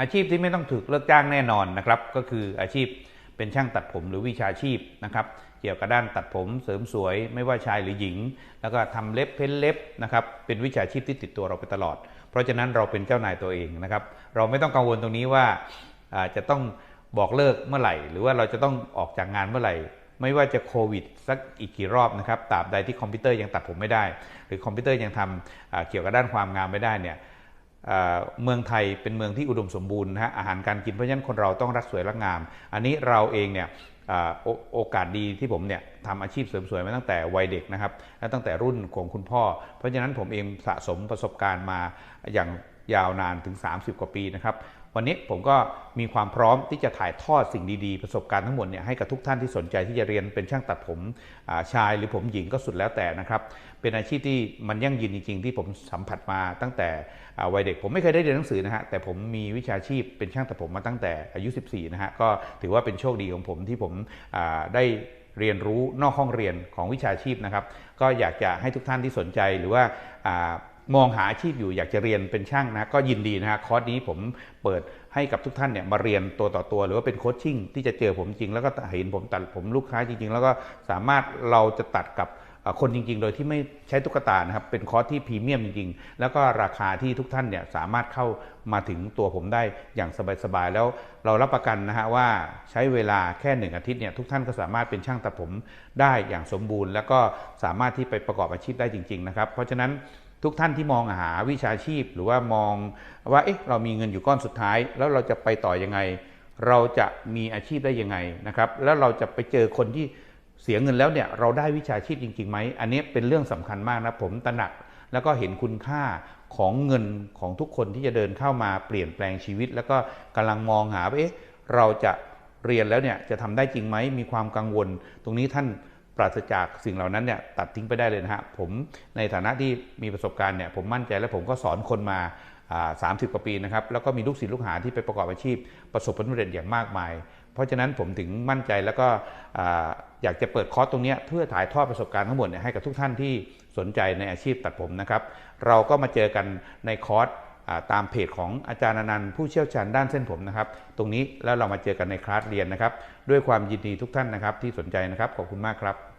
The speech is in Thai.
อาชีพที่ไม่ต้องถูกเลิกจ้างแน่นอนนะครับ ก็คืออาชีพเป็นช่างตัดผมหรือวิชาชีพนะครับเกี่ยวกับด้านตัดผมเสริมสวย ไม่ว่าชายหรือหญิง แล้วก็ทำเล็บเพ้นเล็บนะครับเป็นวิชาชีพที่ติดตัวเราไปตลอด เพราะฉะนั้นเราเป็นเจ้านายตัวเองนะครับ เราไม่ต้องกังวลตรงนี้ว่าจะต้องบอกเลิกเมื่อไหร่ หรือว่าเราจะต้องออกจากงานเมื่อไหร่ไม่ว่าจะโควิดสักอีกกี่รอบนะครับตราบใดที่คอมพิวเตอร์ยังตัดผมไม่ได้ หรือคอมพิวเตอร์ยังทำเกี่ยวกับด้านความงามไม่ได้เนี่ย เมืองไทยเป็นเมืองที่อุดมสมบูรณ์นะฮะอาหารการกินเพราะฉะนั้นคนเราต้องรักสวยรักงาม อันนี้เราเองเนี่ยโอกาสดีที่ผมเนี่ยทำอาชีพเสริมสวยมาตั้งแต่วัยเด็กนะครับและตั้งแต่รุ่นของคุณพ่อ เพราะฉะนั้นผมเองสะสมประสบการณ์มาอย่าง ยาวนานถึง 30 กว่าปีนะครับวันนี้ผมก็มีความพร้อมที่จะถ่ายทอดสิ่งดีๆ ประสบการณ์ทั้งหมดเนี่ยให้กับทุกท่านที่สนใจที่จะเรียนเป็นช่างตัดผมชายหรือผมหญิงก็สุดแล้วแต่นะครับ เป็นอาชีพที่มันยั่งยืนจริง ๆ ที่ผมสัมผัสมาตั้งแต่วัยเด็กผมไม่เคยได้เรียนหนังสือนะฮะแต่ผมมีวิชาชีพเป็นช่างตัดผมมาตั้งแต่อายุ 14 นะฮะก็ถือว่าเป็นโชคดีของผมที่ผมได้เรียนรู้นอกห้องเรียนของวิชาชีพนะครับ ก็อยากจะให้ทุกท่านที่สนใจหรือว่า มองหาอาชีพอยู่อยากจะเรียนเป็นช่างนะก็ยินดีนะฮะคอร์สนี้ผมเปิดให้กับทุกท่านเนี่ยมาเรียนตัวต่อตัว หรือว่าเป็นโคชชิ่งที่จะเจอผมจริง แล้วก็เห็นผมตัดผมลูกค้าจริง ๆ แล้วก็สามารถเราจะตัดกับคนจริง ๆ โดยที่ไม่ใช้ตุ๊กตานะครับ เป็นคอร์สที่พรีเมียมจริง ๆ แล้วก็ราคาที่ทุกท่านเนี่ยสามารถเข้ามาถึงตัวผมได้อย่างสบาย ๆ แล้วเรารับประกันนะฮะว่าใช้เวลาแค่หนึ่งอาทิตย์เนี่ยทุกท่านก็สามารถเป็นช่างตัดผมได้อย่างสมบูรณ์ แล้วก็สามารถที่ไปประกอบอาชีพได้จริง ๆ นะครับ เพราะฉะนั้น ทุกท่านที่มองหาวิชาชีพ หรือว่ามองว่าเอ๊ะเรามีเงินอยู่ก้อนสุดท้าย แล้วเราจะไปต่อยังไง เราจะมีอาชีพได้ยังไงนะครับ แล้วเราจะไปเจอคนที่เสียเงินแล้วเนี่ยเราได้วิชาชีพจริงๆไหมอันนี้เป็นเรื่องสำคัญมากนะผมตระหนักแล้วก็เห็นคุณค่าของเงินของทุกคนที่จะเดินเข้ามาเปลี่ยนแปลงชีวิต แล้วก็กำลังมองหาว่าเอ๊ะเราจะเรียนแล้วเนี่ยจะทำได้จริงไหมมีความกังวล ตรงนี้ท่าน ปราศจากสิ่งเหล่านั้นเนี่ยตัดทิ้งไปได้เลยนะฮะผมในฐานะที่มีประสบการณ์เนี่ยผมมั่นใจและผมก็สอนคนมาสามสิบกว่าปีนะครับแล้วก็มีลูกศิษย์ลูกหาที่ไปประกอบอาชีพ ประสบผลสำเร็จอย่างมากมาย เพราะฉะนั้นผมถึงมั่นใจแล้วก็อยากจะเปิดคอร์สตรงนี้เพื่อถ่ายทอดประสบการณ์ทั้งหมดให้กับทุกท่านที่สนใจในอาชีพตัดผมนะครับ เราก็มาเจอกันในคอร์ส ตามเพจของอาจารย์อนันต์ผู้เชี่ยวชาญด้านเส้นผมนะครับ ตรงนี้แล้วเรามาเจอกันในคลาสเรียนนะครับ ด้วยความยินดีทุกท่านนะครับที่สนใจนะครับ ขอบคุณมากครับ